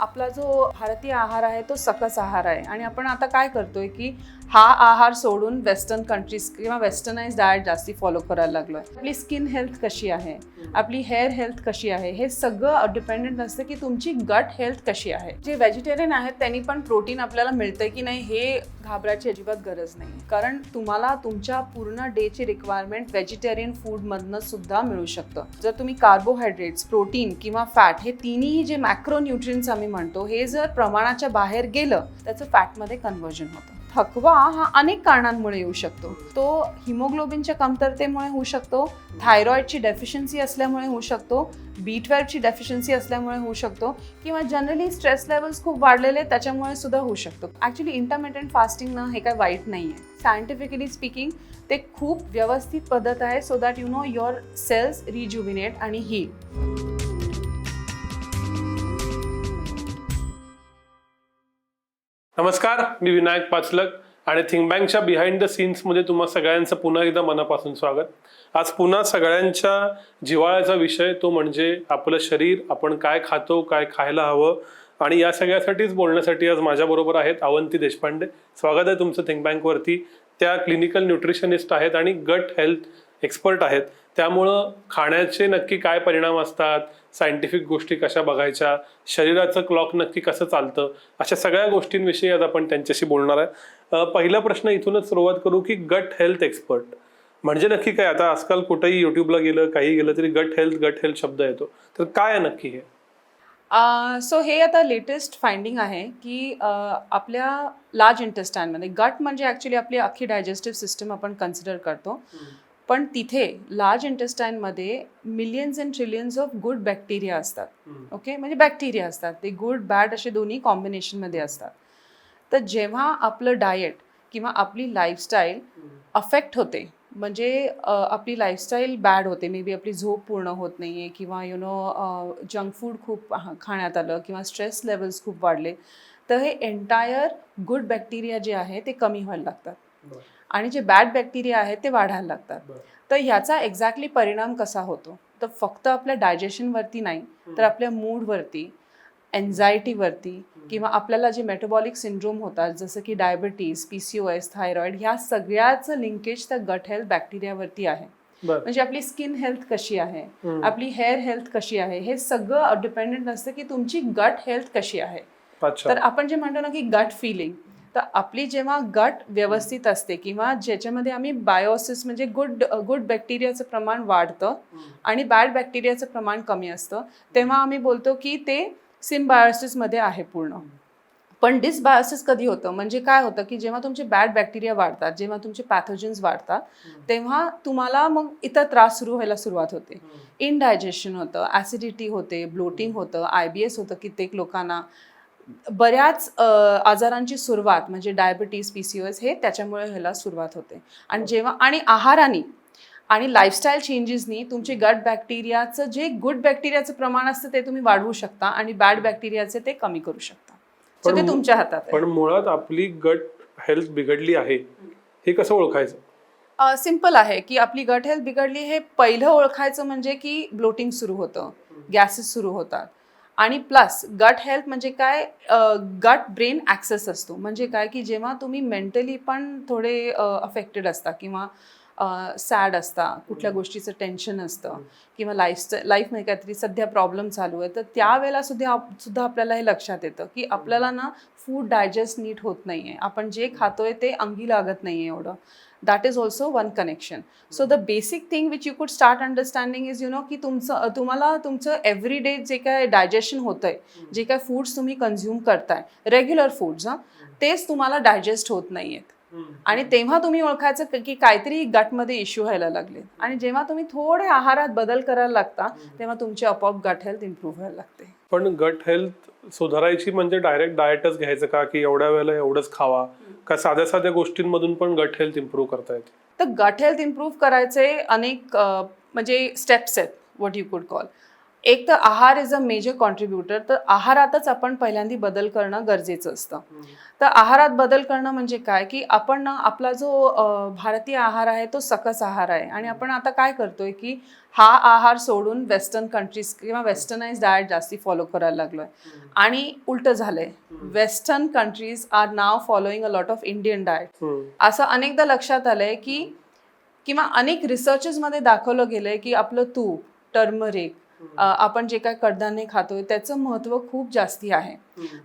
आपला जो भारतीय आहार आहे तो सकस आहार आहे. आणि आपण आता काय करतोय की हा आहार सोडून वेस्टर्न कंट्रीज किंवा वेस्टर्नाइज डायट जास्ती फॉलो करायला लागलोय. आपली स्किन हेल्थ कशी आहे? आपली हेअर हेल्थ कशी आहे? हे सगळं डिपेंडेंट असतं की तुमची गट हेल्थ कशी आहे? जे व्हेजिटेरियन आहेत त्यांनी पण प्रोटीन आपल्याला मिळतंय की नाही हे घाबरायची अजिबात गरज नाही. कारण तुम्हाला तुमच्या पूर्ण डेची रिक्वायरमेंट व्हेजिटेरियन फूडमधनं सुद्धा मिळू शकतं. जर तुम्ही कार्बोहायड्रेट्स प्रोटीन किंवा फॅट हे तिन्ही जे मॅक्रो न्यूट्रियन्स आम्ही म्हणतो हे जर प्रमाणाच्या बाहेर गेलं त्याचं फॅटमध्ये कन्वर्जन होतं. थकवा हा अनेक कारणांमुळे येऊ शकतो. तो हिमोग्लोबिनच्या कमतरतेमुळे होऊ शकतो थायरॉईडची डेफिशियन्सी असल्यामुळे होऊ शकतो बी ट्वेल्वची डेफिशियन्सी असल्यामुळे होऊ शकतो किंवा जनरली स्ट्रेस लेवल्स खूप वाढलेले आहेत, त्याच्यामुळे सुद्धा होऊ शकतो. ॲक्च्युली इंटरमिडियंट फास्टिंग ना हे काय वाईट नाही आहे सायंटिफिकली स्पीकिंग ते खूप व्यवस्थित पद्धत आहे so that you know your cells rejuvenate आणि हील नमस्कार मी विनायक पाचलक आणि थिंक बँकच्या बिहाइंड द सीन्समध्ये तुम्हा सगळ्यांचं पुन्हा एकदा मनापासून स्वागत. आज पुन्हा सगळ्यांच्या जिव्हाळ्याचा विषय तो म्हणजे आपलं शरीर आपण काय खातो काय खायला हवं आणि या सगळ्यासाठीच बोलण्यासाठी आज माझ्याबरोबर आहेत अवंती देशपांडे. स्वागत आहे तुमचं थिंक बँकवरती त्या क्लिनिकल न्यूट्रिशनिस्ट आहेत आणि गट हेल्थ एक्सपर्ट आहेत. त्यामुळं खाण्याचे नक्की काय परिणाम असतात? सायंटिफिक गोष्टी कशा बघायच्या शरीराचं क्लॉक नक्की कसं चालतं अशा सगळ्या गोष्टींविषयी आज आपण त्यांच्याशी बोलणार आहे. पहिला प्रश्न इथूनच सुरुवात करू की गट हेल्थ एक्सपर्ट. म्हणजे नक्की काय? आता आजकाल कुठेही युट्यूबला गेलं काही गेलं तरी गट हेल्थ गट हेल्थ शब्द येतो. तर काय आहे नक्की हे? सो हे आता लेटेस्ट फाइंडिंग आहे की आपल्या लार्ज इंटेस्टाईनमध्ये गट म्हणजे ॲक्च्युली आपली अख्खी डायजेस्टिव्ह सिस्टम आपण कन्सिडर करतो. पण तिथे large इंटेस्टाईनमध्ये millions and trillions of good bacteria असतात. ओके म्हणजे बॅक्टेरिया असतात. ते गुड बॅड असे दोन्ही कॉम्बिनेशनमध्ये असतात. तर जेव्हा आपलं डाएट किंवा आपली लाईफस्टाईल अफेक्ट होते म्हणजे आपली लाईफस्टाईल बॅड होते मे बी आपली झोप पूर्ण होत नाही आहे किंवा यु नो जंक फूड खूप खाण्यात आलं किंवा स्ट्रेस लेवल्स खूप वाढले तर हे एन्टायर गुड बॅक्टेरिया जे आहे ते कमी व्हायला लागतात. आणि जे बॅड बॅक्टेरिया आहेत ते वाढायला लागतात. तर ह्याचा एक्झॅक्टली परिणाम कसा होतो? तर फक्त आपल्या डायजेशनवरती नाही तर आपल्या मूडवरती एन्झायटीवरती किंवा आपल्याला जे मेटाबॉलिक सिंड्रोम होतात जसं की diabetes P C O S thyroid ह्या सगळ्याचं लिंकेज त्या गट हेल्थ बॅक्टेरियावरती आहे. म्हणजे आपली स्किन हेल्थ कशी आहे. आपली हेअर हेल्थ कशी आहे? हे सगळं डिपेंडेंट असतं की तुमची गट हेल्थ कशी आहे. तर आपण जे म्हणतो ना की गट फिलिंग तर आपली जेव्हा गट व्यवस्थित असते किंवा ज्याच्यामध्ये आम्ही बायोसिस म्हणजे गुड गुड बॅक्टेरियाचं प्रमाण वाढतं आणि बॅड बॅक्टेरियाचं प्रमाण कमी असतं तेव्हा आम्ही बोलतो की ते सिम्बायोसिसमध्ये आहे पूर्ण. पण डिसबायोसिस कधी होतं? म्हणजे काय होतं की जेव्हा तुमचे बॅड बॅक्टेरिया वाढतात जेव्हा तुमचे पॅथोजन्स वाढतात तेव्हा तुम्हाला मग इतर त्रास सुरू व्हायला सुरुवात होते. इनडायजेशन होतं ॲसिडिटी होते ब्लोटिंग होतं आय बी एस होतं कित्येक लोकांना. बऱ्याच आजारांची सुरुवात म्हणजे diabetes P C O S हे त्याच्यामुळे व्हायला सुरुवात होते. आणि जेव्हा आणि आहाराने आणि लाईफस्टाईल चेंजेसनी तुमचे गट बॅक्टेरियाचं जे गुड बॅक्टेरियाचं प्रमाण असतं ते तुम्ही वाढवू शकता आणि बॅड बॅक्टेरियाचे ते कमी करू शकता. पण ते तुमच्या हातात पण मुळात आपली गट हेल्थ बिघडली आहे हे कसं ओळखायचं? सिंपल आहे की आपली गट हेल्थ बिघडली हे पहिलं ओळखायचं म्हणजे की ब्लोटिंग सुरू होतं गॅसेस सुरू होतात. आणि प्लस गट हेल्थ म्हणजे काय? गट ब्रेन ॲक्सेस असतो. म्हणजे काय की जेव्हा तुम्ही मेंटली पण थोडे अफेक्टेड असता किंवा सॅड असता कुठल्या गोष्टीचं टेन्शन असतं किंवा लाईफ लाईफमध्ये काहीतरी सध्या प्रॉब्लेम चालू आहे तर त्यावेळेला सुद्धा सुद्धा आपल्याला हे लक्षात येतं की आपल्याला ना फूड डायजेस्ट नीट होत नाही आहे आपण जे खातोय ते अंगी लागत नाही आहे एवढं that is also one connection so the basic thing which you could start understanding is you know की तुमचं तुम्हाला तुमचं एव्हरी डे जे काय डायजेशन होतंय जे काय फूड्स तुम्ही कन्झ्युम करताय रेग्युलर फूड्स हां तेच तुम्हाला डायजेस्ट होत नाही आहेत आणि तेव्हा तुम्ही ओळखायचं क- काहीतरी गटमध्ये इश्यू व्हायला लागले. आणि जेव्हा तुम्ही थोडे आहारात बदल करायला लागता तेव्हा तुमची आपोआप गट हेल्थ इम्प्रूव्ह व्हायला लागते. पण गट हेल्थ सुधारायची म्हणजे डायरेक्ट डाएटच घ्यायचं का? की एवढ्या वेळेला एवढंच खावा? का साध्या साध्या गोष्टींमधून पण गट हेल्थ इम्प्रूव्ह करता येते? तर गट हेल्थ इम्प्रूव्ह करायचे अनेक म्हणजे स्टेप्स आहेत वॉट यू कुड कॉल एक तर आहार इज अ मेजर कॉन्ट्रीब्युटर तर आहारातच आपण पहिल्यांदा बदल करणं गरजेचं असतं. तर आहारात बदल करणं म्हणजे काय? की आपण ना आपला जो भारतीय आहार आहे तो सकस आहार आहे. आणि आपण आता काय करतोय की हा आहार सोडून वेस्टर्न कंट्रीज किंवा वेस्टर्नाइज डायट जास्ती फॉलो करायला लागलोय. आणि उलट झालंय. Western countries are now following a lot of Indian diet असं अनेकदा लक्षात आलंय की किंवा अनेक रिसर्चेसमध्ये दाखवलं गेलंय की आपलं तूप टर्मरिक आपण जे काय कडधान्य खातोय त्याचं महत्त्व खूप जास्ती आहे.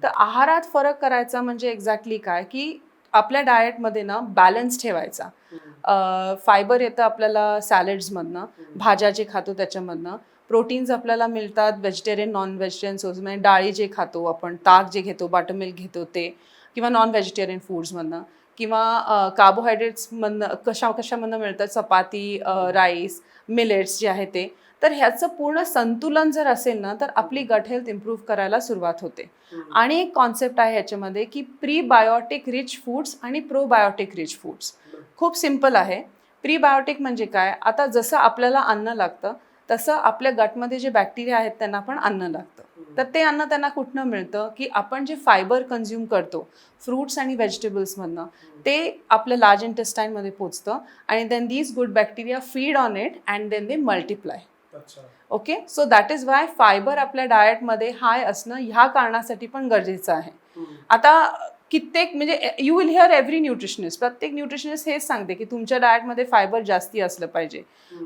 तर आहारात फरक करायचा म्हणजे एक्झॅक्टली काय? की आपल्या डाएटमध्ये ना बॅलन्स ठेवायचा. फायबर येतं आपल्याला सॅलड्समधनं भाज्या जे खातो त्याच्यामधनं. प्रोटीन्स आपल्याला मिळतात व्हेजिटेरियन नॉन व्हेजिटेरियन सोर्स म्हणजे डाळी जे खातो आपण ताक जे घेतो बटरमिल्क घेतो ते किंवा नॉन व्हेजिटेरियन फूड्समधनं किंवा कार्बोहायड्रेट्समधनं कशा कशामधनं मिळतात? चपाती राईस मिलेट्स जे आहे ते. तर ह्याचं पूर्ण संतुलन जर असेल ना तर आपली गट हेल्थ इम्प्रूव्ह करायला सुरुवात होते. आणि एक कॉन्सेप्ट आहे ह्याच्यामध्ये की प्रीबायोटिक रिच फूड्स आणि प्रोबायोटिक रिच फूड्स खूप सिंपल आहे. प्रीबायोटिक म्हणजे काय? आता जसं आपल्याला अन्न लागतं तसं आपल्या गटमध्ये जे बॅक्टेरिया आहेत त्यांना पण अन्न लागतं. तर ते अन्न त्यांना कुठनं मिळतं? की आपण जे फायबर कन्झ्युम करतो फ्रूट्स आणि व्हेजिटेबल्समधनं ते आपल्या लार्ज इंटेस्टाईनमध्ये पोचतं आणि then these good bacteria feed on it and then they multiply okay so that is why fibre आपल्या डाएटमध्ये हाय असणं ह्या कारणासाठी पण गरजेचं आहे. आता कित्येक म्हणजे you will hear every nutritionist प्रत्येक न्यूट्रिशनिस्ट हेच सांगते की तुमच्या डाएटमध्ये फायबर जास्ती असलं पाहिजे.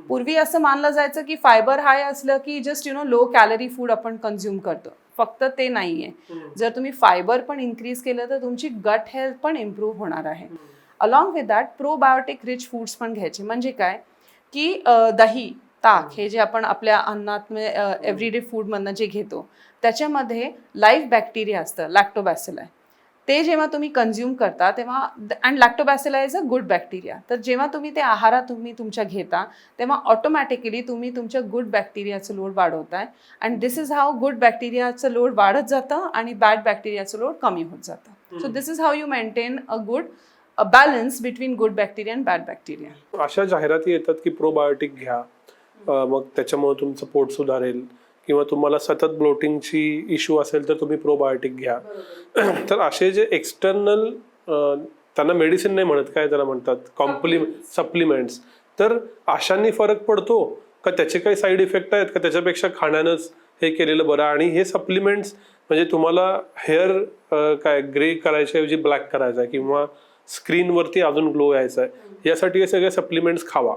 पूर्वी असं मानलं जायचं की फायबर हाय असलं की just you know low calorie food आपण कन्झ्युम करतो. फक्त ते नाही आहे जर तुम्ही फायबर पण इन्क्रीज केलं तर तुमची गट हेल्थ पण इम्प्रूव्ह होणार आहे. Along with that probiotic rich foods पण घ्यायचे. म्हणजे काय? की दही. ताक हे जे आपण आपल्या अन्नात एव्हरीडे फूडमधनं जे घेतो त्याच्यामध्ये लाईव्ह बॅक्टेरिया असतं लॅक्टोबॅसिल आहे ते जेव्हा तुम्ही कन्झ्युम करता तेव्हा and lactobacillus is a good bacteria तर जेव्हा तुम्ही ते आहारात तुम्ही तुमच्या घेता तेव्हा ऑटोमॅटिकली तुम्ही तुमच्या गुड बॅक्टेरियाचं load वाढवताय. And this is how good बॅक्टेरियाचं load वाढत जातं आणि बॅड बॅक्टेरियाचं लोड कमी होत जातं. So this is how you maintain a good balance between good bacteria and bad bacteria अशा जाहिराती येतात की प्रोबायोटिक घ्या. मग त्याच्यामुळे तुमचं पोट सुधारेल किंवा तुम्हाला सतत ब्लोटिंगची इश्यू असेल तर तुम्ही प्रोबायोटिक घ्या. तर असे जे एक्सटर्नल त्यांना मेडिसिन नाही म्हणत काय त्याला म्हणतात? कॉम्प्लि सप्लिमेंट्स. तर अशांनी फरक पडतो? का त्याचे काही साईड इफेक्ट आहेत? का त्याच्यापेक्षा खाण्यानंच हे केलेलं बरं? आणि हे सप्लिमेंट्स म्हणजे तुम्हाला हेअर काय ग्रे करायच्याऐवजी ब्लॅक करायचा आहे किंवा स्क्रीनवरती अजून ग्लो यायचा आहे. यासाठी हे सगळे सप्लिमेंट्स खावा.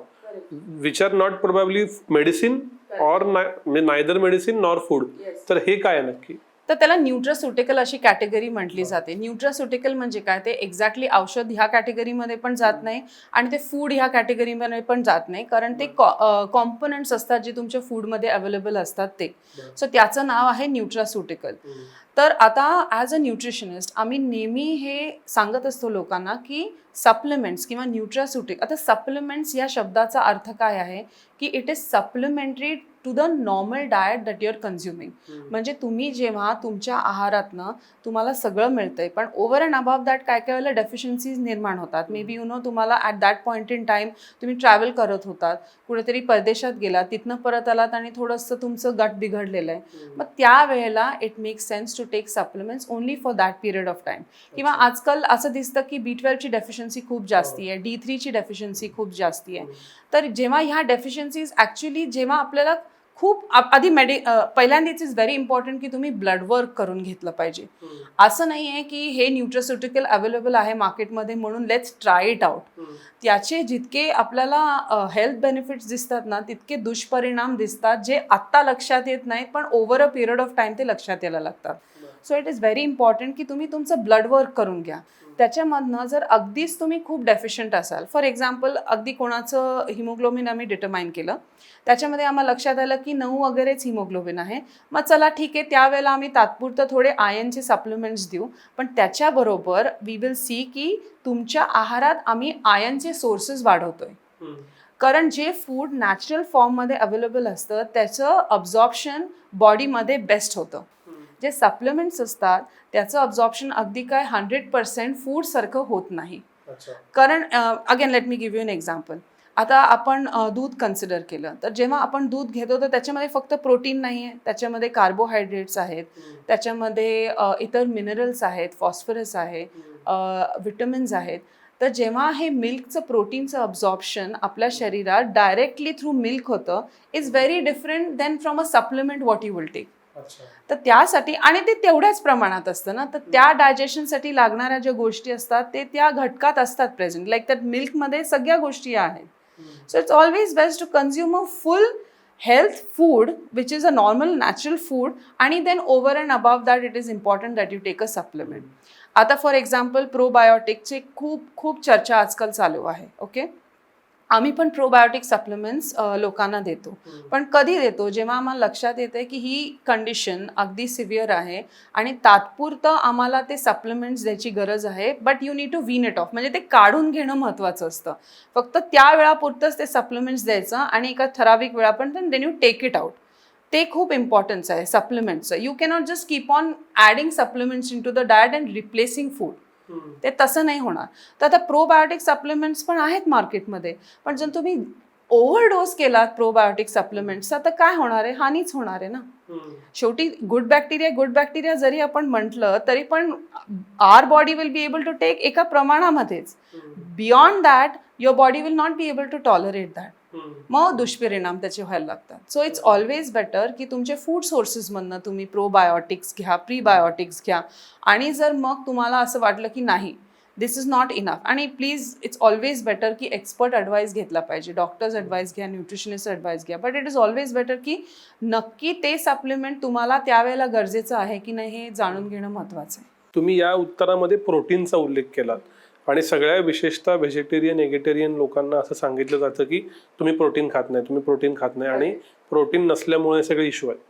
Which are not probably medicine or neither medicine nor food तर हे काय नक्की? तर त्याला न्यूट्रास्युटिकल अशी कॅटेगरी म्हटली जाते. न्यूट्रास्युटिकल म्हणजे काय? ते एक्झॅक्टली औषध ह्या कॅटेगरीमध्ये पण जात नाही आणि ते फूड ह्या कॅटेगरीमध्ये पण जात नाही. कारण ते कॉम्पोनंट्स असतात जे तुमच्या फूडमध्ये अवेलेबल असतात ते. सो त्याचं नाव आहे न्यूट्रास्युटिकल तर आता ॲज अ न्यूट्रिशनिस्ट आम्ही नेहमी हे सांगत असतो लोकांना की सप्लिमेंट्स किंवा न्यूट्रास्युटिक आता सप्लिमेंट्स या शब्दाचा अर्थ काय आहे? की it is supplementary to the normal diet that you're consuming म्हणजे तुम्ही जेव्हा तुमच्या आहारातनं तुम्हाला सगळं मिळतंय पण ओव्हर अँड अबाव दॅट काय काय वेळेला डेफिशियन्सीज निर्माण होतात. मे बी यू नो तुम्हाला at that point in time तुम्ही ट्रॅव्हल करत होतात कुठेतरी परदेशात गेलात तिथनं परत आलात आणि थोडंसं तुमचं गट बिघडलेलं आहे. मग त्यावेळेला it makes sense to take supplements only for that period of time किंवा आजकाल असं दिसतं की बी ट्वेल्वची डेफिशियन्सी खूप जास्ती आहे डी थ्रीची डेफिशियन्सी खूप जास्ती आहे. तर जेव्हा ह्या डेफिशियन्सीज ॲक्च्युली जेव्हा आपल्याला खूप आधी मेडि पहिल्यांदा इट्स इज व्हेरी इम्पॉर्टंट की तुम्ही ब्लड वर्क करून घेतलं पाहिजे. असं नाही आहे की हे न्यूट्रास्युटिकल अवेलेबल आहे मार्केटमध्ये म्हणून लेट्स ट्राय इट आउट त्याचे जितके आपल्याला हेल्थ बेनिफिट्स दिसतात ना तितके दुष्परिणाम दिसतात जे आत्ता लक्षात येत नाहीत पण over a period of time ते लक्षात यायला लागतात. So it is very important की तुम्ही तुमचं ब्लड वर्क करून घ्या. त्याच्यामधनं जर अगदीच तुम्ही खूप डेफिशियंट असाल फॉर एक्झाम्पल अगदी कोणाचं हिमोग्लोबिन आम्ही डिटरमाइन केलं त्याच्यामध्ये आम्हाला लक्षात आलं की नऊ वगैरेच हिमोग्लोबिन आहे. मग चला ठीक आहे त्यावेळेला आम्ही तात्पुरतं थोडे आयनचे सप्लिमेंट्स देऊ पण त्याच्याबरोबर वी विल सी की तुमच्या आहारात आम्ही आयनचे सोर्सेस वाढवतोय. कारण जे फूड नॅचरल फॉर्ममध्ये अवेलेबल असतं त्याचं अब्झॉर्प्शन बॉडीमध्ये बेस्ट होतं. जे सप्लिमेंट्स असतात त्याचं अब्झॉर्प्शन अगदी काय हंड्रेड पर्सेंट फूडसारखं होत नाही. कारण again let me give you an example आता आपण दूध कन्सिडर केलं. तर जेव्हा आपण दूध घेतो तर त्याच्यामध्ये फक्त प्रोटीन नाही आहे त्याच्यामध्ये कार्बोहायड्रेट्स आहेत. त्याच्यामध्ये इतर मिनरल्स आहेत फॉस्फरस आहे विटमिन्स आहेत. तर जेव्हा हे मिल्कचं प्रोटीनचं अब्झॉर्प्शन आपल्या शरीरात डायरेक्टली थ्रू मिल्क होतं is very different than from a supplement what you will take तर त्यासाठी आणि ते तेवढ्याच प्रमाणात असतं ना तर त्या डायजेशनसाठी लागणाऱ्या ज्या गोष्टी असतात ते त्या घटकात असतात प्रेझेंट लाईक त्यात मिल्कमध्ये सगळ्या गोष्टी आहेत. So it's always best to consume a full health food which is a normal natural food आणि then over and above that it is important that you take a supplement आता for example प्रोबायोटिकची खूप खूप चर्चा आजकाल चालू आहे okay आम्ही पण प्रोबायोटिक सप्लिमेंट्स लोकांना देतो. पण कधी देतो? जेव्हा आम्हाला लक्षात येते की ही कंडिशन अगदी सिव्हिअर आहे आणि तात्पुरतं आम्हाला ते सप्लिमेंट्स द्यायची गरज आहे but you need to wean it off म्हणजे ते काढून घेणं महत्त्वाचं असतं. फक्त त्या वेळापुरतंच ते सप्लिमेंट्स द्यायचं आणि एका ठराविक वेळापर्यंत then you take it out ते खूप इम्पॉर्टन्स आहे सप्लिमेंट्सचं you cannot just keep on adding supplements in to the diet and replacing food ते तसं नाही होणार. तर आता प्रोबायोटिक सप्लिमेंट्स पण आहेत मार्केटमध्ये पण जर तुम्ही ओव्हरडोस केलात प्रोबायोटिक सप्लिमेंट्सचा तर काय होणार आहे? हानीच होणार आहे ना? शेवटी गुड बॅक्टेरिया गुड बॅक्टेरिया जरी आपण म्हटलं तरी पण our body will be able to take एका प्रमाणामध्येच. Beyond that your body will not be able to tolerate that मग दुष्परिणाम त्याचे व्हायला लागतात. सो इट्स ऑलवेज बेटर की तुमचे फूड सोर्सेसमधनं तुम्ही प्रोबायोटिक्स घ्या प्रीबायोटिक्स घ्या. आणि जर मग तुम्हाला असं वाटलं की नाही दिस इज नॉट इनफ आणि प्लीज इट्स ऑलवेज बेटर की एक्सपर्ट ॲडवाईस घेतला पाहिजे. डॉक्टर्स ॲडवाईस घ्या न्यूट्रिशनिस्ट ॲडवाईस घ्या. But it is always better की नक्की ते सप्लिमेंट तुम्हाला त्यावेळेला गरजेचं आहे की नाही हे जाणून घेणं महत्त्वाचं आहे. तुम्ही या उत्तरामध्ये प्रोटीनचा उल्लेख केलात. आणि सगळ्या विशेषतः व्हेजिटेरियन एगेटेरियन लोकांना असं सांगितलं जातं की तुम्ही प्रोटीन खात नाही तुम्ही प्रोटीन खात नाही आणि प्रोटीन नसल्यामुळे सगळे इश्यू आहेत.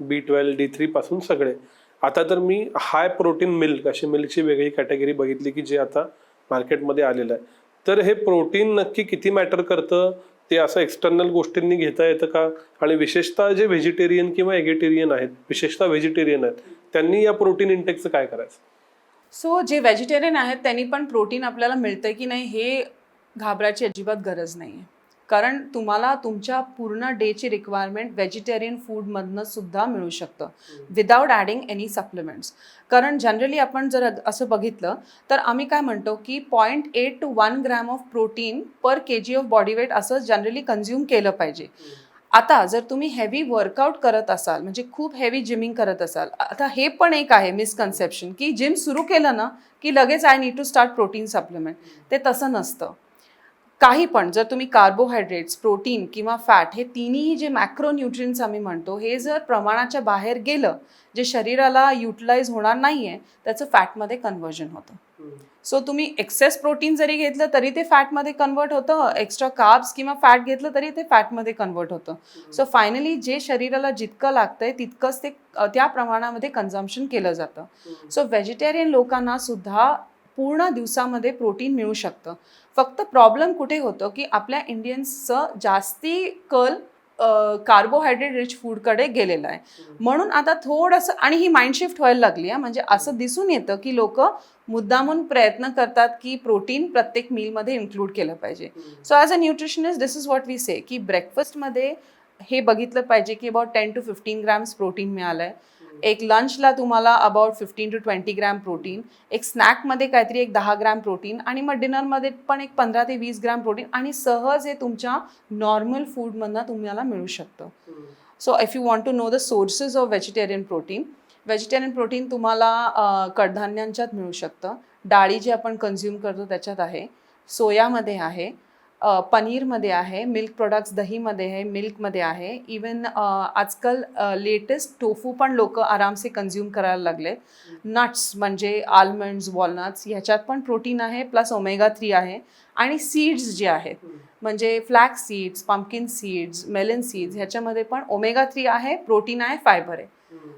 बी ट्वेल्व डी थ्री पासून सगळे. आता तर मी हाय प्रोटीन मिल्क अशी मिल्कची वेगळी कॅटेगरी बघितली की जे आता मार्केटमध्ये आलेलं आहे. तर हे प्रोटीन नक्की किती मॅटर करतं? ते असं एक्सटर्नल गोष्टींनी घेता येतं का? आणि विशेषतः जे व्हेजिटेरियन किंवा एगेटेरियन आहेत विशेषतः व्हेजिटेरियन आहेत त्यांनी या प्रोटीन इंटेकचं काय करायचं? सो जे व्हेजिटेरियन आहेत त्यांनी पण प्रोटीन आपल्याला मिळतं की नाही हे घाबरायची अजिबात गरज नाही आहे कारण तुम्हाला तुमच्या पूर्ण डेची रिक्वायरमेंट व्हेजिटेरियन फूडमधनं सुद्धा मिळू शकतं. विदाऊट ॲडिंग एनी सप्लिमेंट्स कारण जनरली आपण जर असं बघितलं तर आम्ही काय म्हणतो की point eight to one gram of protein per K G of body weight असं जनरली कन्झ्युम केलं पाहिजे. आता जर तुम्ही हेवी वर्कआउट करत असाल म्हणजे खूप हेवी जिमिंग करत असाल आता हे पण एक आहे मिसकन्सेप्शन की जिम सुरू केलं ना की लगेच I need to start protein supplement ते तसं नसतं. काही पण जर तुम्ही कार्बोहायड्रेट्स प्रोटीन किंवा फॅट हे तिन्ही जे मॅक्रो न्यूट्रियन्स आम्ही म्हणतो हे जर प्रमाणाच्या बाहेर गेलं जे शरीराला युटिलाइज होणार नाही आहे त्याचं फॅटमध्ये कन्वर्जन होतं. सो तुम्ही एक्सेस प्रोटीन जरी घेतलं तरी ते फॅटमध्ये कन्वर्ट होतं. एक्स्ट्रा कार्ब्स किंवा फॅट घेतलं तरी ते फॅटमध्ये कन्वर्ट होतं. सो फायनली जे शरीराला जितकं लागतंय तितकंच ते त्या प्रमाणामध्ये कन्झम्पशन केलं जातं. सो व्हेजिटेरियन लोकांना सुद्धा पूर्ण दिवसामध्ये प्रोटीन मिळू शकतं. फक्त प्रॉब्लेम कुठे होतो की आपल्या इंडियन्सचं जास्ती कल कार्बोहायड्रेट रिच फूडकडे गेलेलं आहे. म्हणून आता थोडंसं आणि ही माइंडशिफ्ट व्हायला लागली आहे म्हणजे असं दिसून येतं की लोक मुद्दामून प्रयत्न करतात की प्रोटीन प्रत्येक मीलमध्ये इन्क्लूड केलं पाहिजे. So as a nutritionist this is what we say की ब्रेकफास्टमध्ये हे बघितलं पाहिजे की about ten to fifteen grams protein मिळालं आहे एक लंचला तुम्हाला about fifteen to twenty gram protein एक स्नॅकमध्ये काहीतरी एक दहा ग्रॅम प्रोटीन आणि मग डिनरमध्ये पण एक पंधरा ते वीस ग्रॅम प्रोटीन आणि सहज हे तुमच्या नॉर्मल फूडमधनं तुम्हाला मिळू शकतं. So if you want to know the sources of vegetarian protein vegetarian protein तुम्हाला कडधान्यांच्यात मिळू शकतं. डाळी जे आपण कन्झ्युम करतो त्याच्यात आहे. सोयामध्ये आहे. पनीरमध्ये आहे मिल्क प्रोडक्ट्स दहीमध्ये आहे मिल्कमध्ये आहे. इवन आजकाल लेटेस्ट टोफू पण लोक आरामसे कन्झ्युम करायला लागले. नट्स म्हणजे आल्मंड्स वॉलनट्स ह्याच्यात पण प्रोटीन आहे प्लस ओमेगा थ्री आहे. आणि सीड्स जे आहेत म्हणजे flax seeds pumpkin seeds melon seeds ह्याच्यामध्ये पण ओमेगा थ्री आहे प्रोटीन आहे फायबर आहे.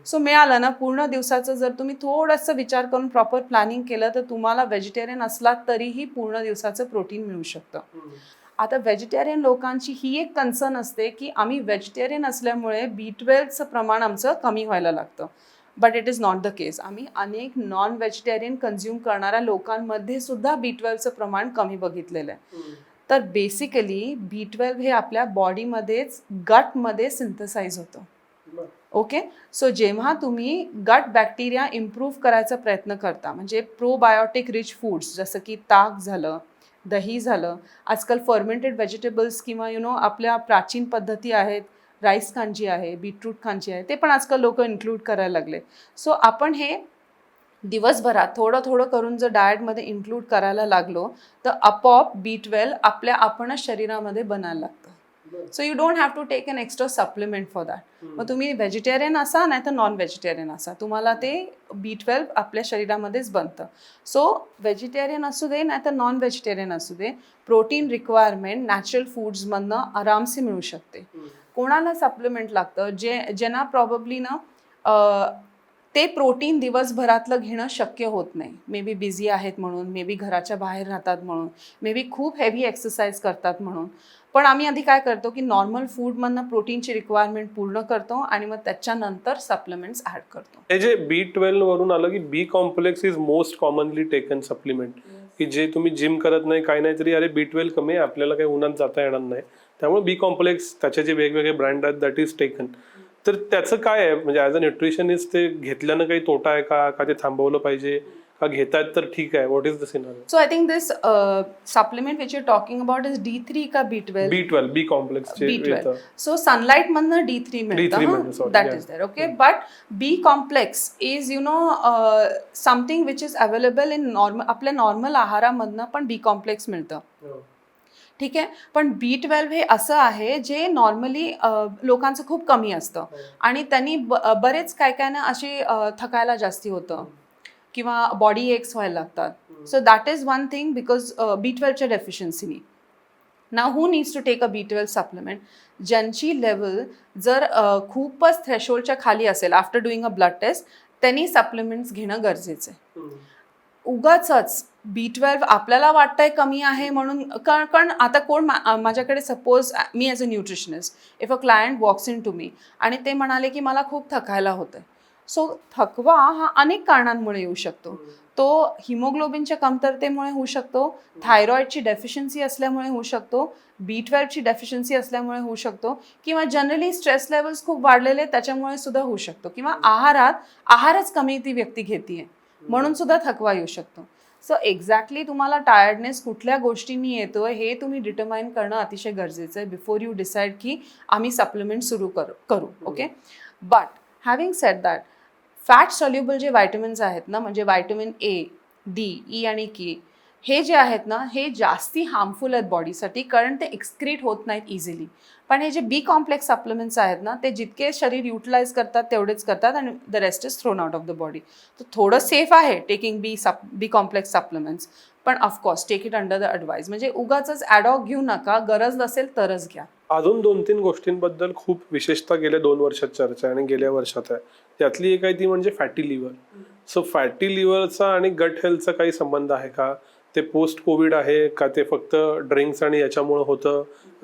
सो मिळालं ना पूर्ण दिवसाचं जर तुम्ही थोडंसं विचार करून प्रॉपर प्लॅनिंग केलं तर तुम्हाला व्हेजिटेरियन असलात तरीही पूर्ण दिवसाचं प्रोटीन मिळू शकतं. आता व्हेजिटेरियन लोकांची ही एक कन्सर्न असते की आम्ही व्हेजिटेरियन असल्यामुळे बी ट्वेल्वचं प्रमाण आमचं कमी व्हायला लागतं. But it is not the case आम्ही अनेक नॉन व्हेजिटेरियन कन्झ्युम करणाऱ्या लोकांमध्ये सुद्धा बी ट्वेल्वचं प्रमाण कमी बघितलेलं आहे. तर बेसिकली बी ट्वेल्व हे आपल्या बॉडीमध्येच गटमध्ये सिंथसाईज होतं. ओके सो जेव्हा तुम्ही गट बॅक्टेरिया इम्प्रूव्ह करायचा प्रयत्न करता म्हणजे प्रोबायोटिक रिच फूड्स जसं की ताक झालं दही झालं आजकाल फर्मेंटेड व्हेजिटेबल्स किंवा यु नो आपल्या प्राचीन पद्धती आहेत राईस कांजी आहे बीटरूट कांजी आहे ते पण आजकाल लोक इन्क्लूड करायला लागले. सो आपण हे दिवसभरात थोडं थोडं करून जर डाएटमध्ये इन्क्लूड करायला लागलो तर आपोआप बी ट्वेल्व आपल्या आपणच शरीरामध्ये बनायला लागतं. So you don't have to take an extra supplement for that मग तुम्ही व्हेजिटेरियन असा नाही तर नॉन व्हेजिटेरियन असा. तुम्हाला ते बी ट्वेल्व आपल्या शरीरामध्येच बनतं. सो व्हेजिटेरियन असू दे नाही तर नॉन व्हेजिटेरियन असू दे प्रोटीन रिक्वायरमेंट नॅचरल फूड्समधनं आरामसे मिळू शकते. कोणाला सप्लिमेंट लागतं? जे ज्यांना प्रॉबब्ली ना ते प्रोटीन दिवसभरातलं घेणं शक्य होत नाही. मे बी बिझी आहेत म्हणून मे बी घराच्या बाहेर राहतात म्हणून मे बी खूप हेवी एक्सरसाइज करतात म्हणून. पण आम्ही आधी काय करतो की नॉर्मल फूडमधनं प्रोटीनची रिक्वायरमेंट पूर्ण करतो आणि मग त्याच्यानंतर सप्लिमेंट्स ॲड करतो. हे जे बी ट्वेल्व वरून आलं की B complex is most commonly taken supplement की जे तुम्ही जिम करत नाही काही नाही तरी अरे बी ट्वेल्व कमी आहे आपल्याला काही उन्हात जाता येणार नाही. त्यामुळे बी कॉम्प्लेक्स त्याचे जे वेगवेगळे ब्रँड आहेत दॅट इज टेकन तर त्याचं काय आहे? म्हणजे ॲज अ न्यूट्रिशनिस्ट ते घेतल्यानं काही तोटा आहे का? का ते थांबवलं पाहिजे? का घेतायत तर ठीक आहे. What is the scenario so I think this supplement which you talking about is D three का B twelve B twelve B कॉम्प्लेक्सचे B twelve येतं सो सनलाईट मधनं डी थ्री D3 मिळतं, that. Is there okay but B complex is you know something which is available in normal आपल्या normal आहारामधनं पण B complex मिळतं. ठीक आहे? पण बी ट्वेल्व हे असं आहे जे नॉर्मली लोकांचं खूप कमी असतं. आणि त्यांनी बरेच काय काय ना अशी अ, थकायला जास्ती होतं. किंवा बॉडी एक्स व्हायला लागतात. So that is one thing because B ट्वेल्वच्या डेफिशियन्सीनी ना. Who needs to take a B twelve supplement ज्यांची लेवल जर अ, खूपच थ्रेशोल्डच्या खाली असेल after doing a blood test त्यांनी सप्लिमेंट्स घेणं गरजेचं आहे. उगाच बी ट्वेल्व आपल्याला वाटतंय कमी आहे म्हणून कारण कारण आता कोण मा- माझ्याकडे suppose me as a nutritionist if a client walks in to me आणि ते म्हणाले की मला खूप थकायला होतंय. सो थकवा हा अनेक कारणांमुळे येऊ शकतो. तो हिमोग्लोबिनच्या कमतरतेमुळे होऊ शकतो थायरॉइडची डेफिशियन्सी असल्यामुळे होऊ शकतो बी ट्वेल्वची डेफिशियन्सी असल्यामुळे होऊ शकतो किंवा जनरली स्ट्रेस लेवल्स खूप वाढलेले त्याच्यामुळे सुद्धा होऊ शकतो किंवा आहारात आहारच कमी ती व्यक्ती घेते म्हणून सुद्धा थकवा येऊ शकतो. सो एक्झॅक्टली तुम्हाला टायर्डनेस कुठल्या गोष्टींनी येतोय हे तुम्ही डिटर्माइन करणं अतिशय गरजेचं आहे बिफोर यू डिसाईड की आम्ही सप्लिमेंट सुरू करू करू okay but having set that fat soluble जे व्हायटमिन्स आहेत ना म्हणजे व्हायटमिन ए डी ई आणि के हे जे आहेत ना हे जास्ती हार्मफुल आहेत बॉडीसाठी कारण ते एक्सक्रीट होत नाहीत इझिली पण हे जे बी कॉम्प्लेक्स सप्लिमेंट्स आहेत ना ते जितके शरीर युटिलाइज करतात तेवढेच करतात आणि the rest is thrown out of the body तर थोडं सेफ आहे टेकिंग बी सप बी कॉम्प्लेक्स सप्लिमेंट्स पण of course take it under the advice म्हणजे उगाच ॲडॉग घेऊ नका गरज नसेल तरच घ्या. अजून दोन तीन गोष्टींबद्दल खूप विशेषतः गेल्या दोन वर्षात चर्चा आणि गेल्या वर्षात आहे. त्यातली एक आहे ती म्हणजे फॅटी लिव्हर सो फॅटी लिव्हरचा आणि गट हेल्थचा काही संबंध आहे का? ते पोस्ट कोविड आहे का? ते फक्त ड्रिंक्स आणि याच्यामुळे होतं?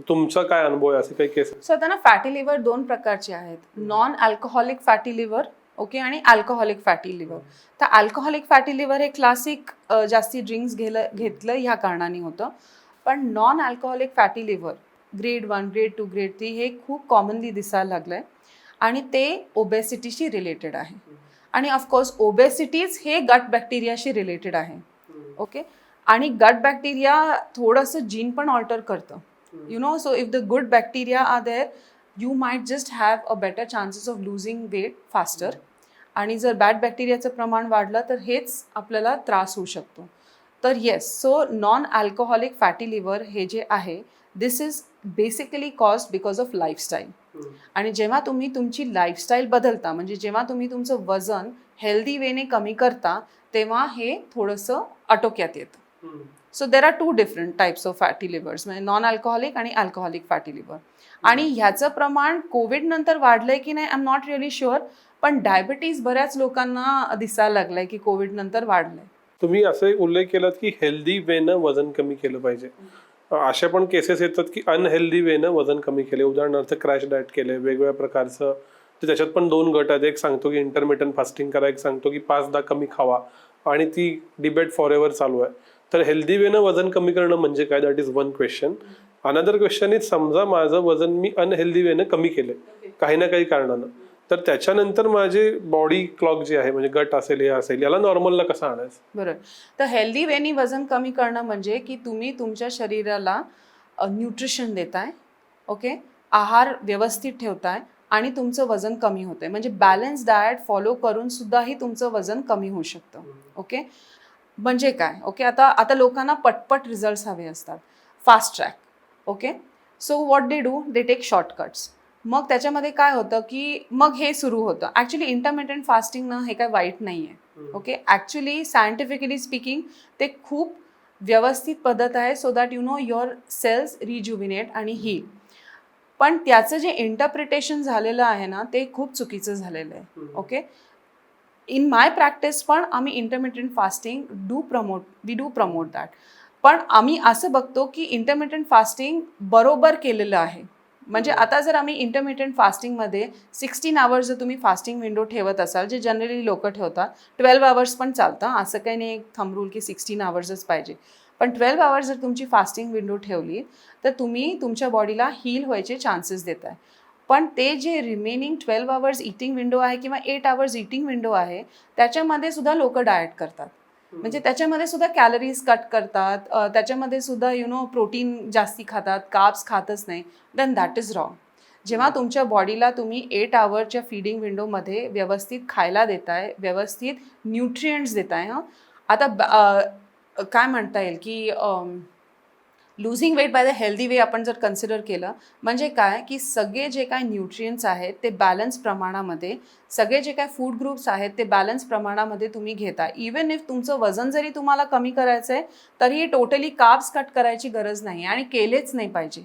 तुमचा काय अनुभव आहे? असे काही केस सो आता ना फॅटी लिव्हर दोन प्रकारचे आहेत. Non alcoholic fatty liver okay आणि अल्कोहोलिक फॅटी लिव्हर तर अल्कोहोलिक फॅटी लिव्हर हे क्लासिक जास्ती ड्रिंक्स घेलं घेतलं ह्या कारणाने होतं. पण non alcoholic fatty liver grade one grade two grade three हे खूप कॉमनली दिसायला लागलं आहे आणि ते ओबेसिटीशी रिलेटेड आहे. आणि ऑफकोर्स ओबेसिटीज हे गट बॅक्टेरियाशी रिलेटेड आहे. ओके आणि गट बॅक्टेरिया थोडंसं जीन पण ऑल्टर करतं. you know so if the good bacteria are there you might just have a better chances of losing weight faster. आणि जर बॅड बॅक्टेरियाचं प्रमाण वाढलं तर हेच आपल्याला त्रास होऊ शकतो. तर yes so non alcoholic fatty liver हे जे आहे this is basically cause because of lifestyle आणि जेव्हा तुम्ही तुमची लाईफस्टाईल बदलता म्हणजे जेव्हा तुम्ही तुमचं वजन हेल्दी वेने कमी करता तेव्हा हे थोडंसं आटोक्यात येतं. So there are two different types of fatty livers म्हणजे नॉन अल्कोहॉलिक आणि अल्कोहॉलिक फॅटी लिव्हर आणि ह्याचं प्रमाण कोविड नंतर वाढलंय की नाही I am not really sure पण डायबिटीज बऱ्याच लोकांना दिसायला लागलाय की कोविड नंतर वाढलंय. तुम्ही असे उल्लेख केलात की हेल्दी वेनं वजन कमी केलं पाहिजे. अशा पण केसेस येतात की अनहेल्दी वेनं वजन कमी केले. उदाहरणार्थ क्रॅश डाएट केले वेगवेगळ्या प्रकारचं. तर त्याच्यात पण दोन गट आहेत. एक सांगतो की इंटरमिटंट फास्टिंग करा एक सांगतो की पाचदा कमी खावा. आणि ती डिबेट फॉर एव्हर चालू आहे. तर हेल्दी वेनं वजन कमी करणं म्हणजे काय? That is one question another question is समजा माझं वजन मी अनहेल्दी वेनं कमी केलंय. काही ना काही कारणानं. तर त्याच्यानंतर माझी बॉडी क्लॉक जे आहे म्हणजे गट असेल हे असेल याला नॉर्मलला कसं आणायचं? बरोबर तर हेल्दी वेनी वजन कमी करणं म्हणजे की तुम्ही तुमच्या शरीराला न्यूट्रिशन देताय ओके आहार व्यवस्थित ठेवताय आणि तुमचं वजन कमी होतंय. म्हणजे बॅलन्स डाएट फॉलो करून सुद्धाही तुमचं वजन कमी होऊ शकतं ओके म्हणजे काय ओके आता आता लोकांना पटपट रिझल्ट्स हवे असतात. Fast track okay so what they do they take shortcuts मग त्याच्यामध्ये काय होतं की मग हे सुरू होतं. ॲक्च्युली इंटरमिडियंट फास्टिंग ना हे काय वाईट नाही आहे ओके ॲक्च्युली सायंटिफिकली स्पीकिंग ते खूप व्यवस्थित पद्धत आहे so that you know your cells rejuvenate आणि हील पण त्याचं जे इंटरप्रिटेशन झालेलं आहे ना ते खूप चुकीचं झालेलं आहे. ओके इन माय प्रॅक्टिस पण आम्ही intermittent fasting do promote we do promote that पण आम्ही असं बघतो की इंटरमिडियंट फास्टिंग बरोबर केलेलं आहे. म्हणजे आता जर आम्ही इंटरमिडियंट फास्टिंगमध्ये सिक्स्टीन आवर्स जर तुम्ही फास्टिंग विंडो ठेवत असाल जे जनरली लोक ठेवतात ट्वेल्व आवर्स पण चालतं. असं काही नाही एक थंब रूल की सिक्स्टीन आवर्सच पाहिजे. पण ट्वेल्व आवर्स जर तुमची फास्टिंग विंडो ठेवली तर तुम्ही तुमच्या बॉडीला हील व्हायचे चान्सेस देत आहे. पण ते जे remaining twelve hours eating window आहे किंवा एट आवर्स इटिंग विंडो आहे त्याच्यामध्ये सुद्धा लोक डाएट करतात. म्हणजे त्याच्यामध्ये सुद्धा कॅलरीज कट करतात. त्याच्यामध्ये सुद्धा यु नो प्रोटीन जास्ती खातात काप्स खातच नाही. देन दॅट इज रॉंग जेव्हा तुमच्या बॉडीला तुम्ही एट आवरच्या फीडिंग विंडोमध्ये व्यवस्थित खायला देताय व्यवस्थित न्यूट्रियंट्स देताय हां आता काय म्हणता येईल की losing weight by the healthy way आपण जर कन्सिडर केलं म्हणजे काय की सगळे जे काय न्यूट्रियंट्स आहेत ते बॅलन्स प्रमाणामध्ये सगळे जे काय फूड ग्रुप्स आहेत ते बॅलन्स प्रमाणामध्ये तुम्ही घेता. इवन इफ तुमचं वजन जरी तुम्हाला कमी करायचं आहे तरीही टोटली काप्स कट करायची गरज नाही आणि केलेच नाही पाहिजे.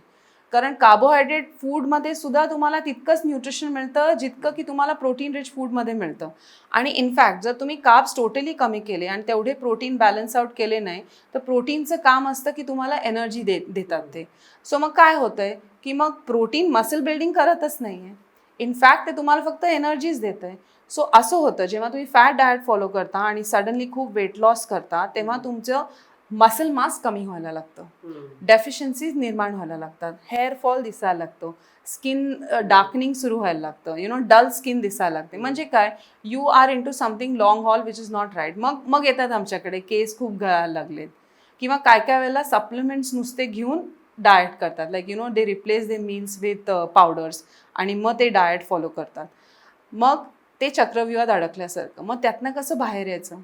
कारण कार्बोहायड्रेट फूडमध्ये सुद्धा तुम्हाला तितकंच न्यूट्रिशन मिळतं जितकं की तुम्हाला प्रोटीन रिच फूडमध्ये मिळतं. आणि इनफॅक्ट जर तुम्ही काब्स टोटली कमी केले आणि तेवढे प्रोटीन बॅलन्स आउट केले नाही तर प्रोटीनचं काम असतं की तुम्हाला एनर्जी दे देतात ते. सो मग काय होतं आहे की मग प्रोटीन मसल बिल्डिंग करतच नाही आहे इनफॅक्ट ते तुम्हाला फक्त एनर्जीच देतं आहे सो असं होतं जेव्हा तुम्ही फॅट डायट फॉलो करता आणि सडनली खूप वेट लॉस करता तेव्हा तुमचं मसल मास कमी व्हायला लागतं. डेफिशियन्सीज निर्माण व्हायला लागतात. हेअर फॉल दिसायला लागतो. स्किन डार्कनिंग सुरू व्हायला लागतं. यु नो डल स्किन दिसायला लागते. म्हणजे काय? You are in to something long haul which is not right मग मग येतात आमच्याकडे केस खूप गळायला लागलेत. किंवा काय काय वेळेला सप्लिमेंट्स नुसते घेऊन डाएट करतात. Like you know they replace they meals with powders आणि मग ते डाएट फॉलो करतात. मग ते चक्रव्यूहात अडकल्यासारखं. मग त्यातनं कसं बाहेर यायचं?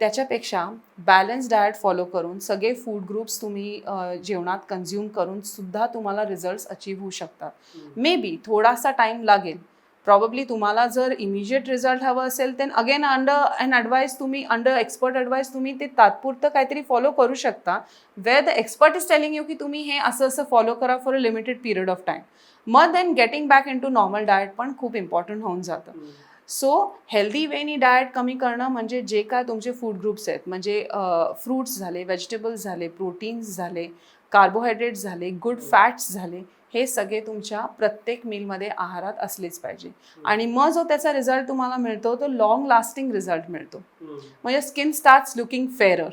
त्याच्यापेक्षा बॅलन्स डाएट फॉलो करून सगळे फूड ग्रुप्स तुम्ही जेवणात कन्झ्युम करून सुद्धा तुम्हाला रिझल्ट्स अचीव होऊ शकतात. मे बी थोडासा टाईम लागेल. प्रॉबब्ली तुम्हाला जर इमिजिएट रिझल्ट हवं असेल तर अगेन अंडर अन ॲडवाईस तुम्ही अंडर एक्सपर्ट ॲडवाईस तुम्ही ते तात्पुरतं काहीतरी फॉलो करू शकता where the expert is telling you की तुम्ही हे असं असं फॉलो करा for a limited period of time मग then getting back in to normal diet पण खूप इम्पॉर्टंट होऊन जातं. सो हेल्दी वेनी डाएट कमी करणं म्हणजे जे काय तुमचे फूड ग्रुप्स आहेत. म्हणजे फ्रूट्स झाले व्हेजिटेबल्स झाले प्रोटीन्स झाले कार्बोहायड्रेट्स झाले गुड फॅट्स झाले हे सगळे तुमच्या प्रत्येक मीलमध्ये आहारात असलेच पाहिजे. आणि मग जो त्याचा रिझल्ट तुम्हाला मिळतो तो लॉंग लास्टिंग रिझल्ट मिळतो. म्हणजे स्किन स्टार्ट्स लुकिंग फेअरर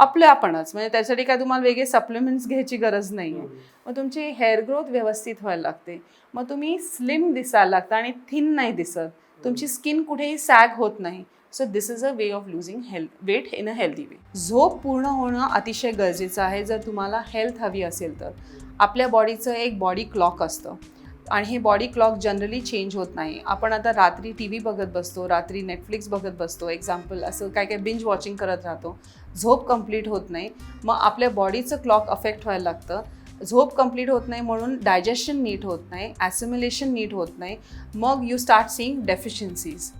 आपल्या आपणच म्हणजे त्यासाठी काय तुम्हाला वेगळे सप्लिमेंट्स घ्यायची गरज नाही आहे मग तुमची हेअर ग्रोथ व्यवस्थित व्हायला लागते. मग तुम्ही स्लिम दिसायला लागता आणि थिन नाही दिसत. तुमची स्किन कुठेही सॅग होत नाही. So this is a way of losing health weight in a healthy way झोप पूर्ण होणं अतिशय गरजेचं आहे. जर तुम्हाला हेल्थ हवी असेल तर. आपल्या बॉडीचं एक बॉडी क्लॉक असतं. आणि हे बॉडी क्लॉक जनरली चेंज होत नाही. आपण आता रात्री टी व्ही बघत बसतो रात्री नेटफ्लिक्स बघत बसतो. एक्झाम्पल असं काय काय बिंज वॉचिंग करत राहतो. झोप कंप्लीट होत नाही. मग आपल्या बॉडीचं क्लॉक अफेक्ट व्हायला लागतं. झोप कंप्लीट होत नाही म्हणून डायजेशन नीट होत नाही ॲसिम्युलेशन नीट होत नाही मग यू स्टार्ट सीईंग डेफिशियन्सीज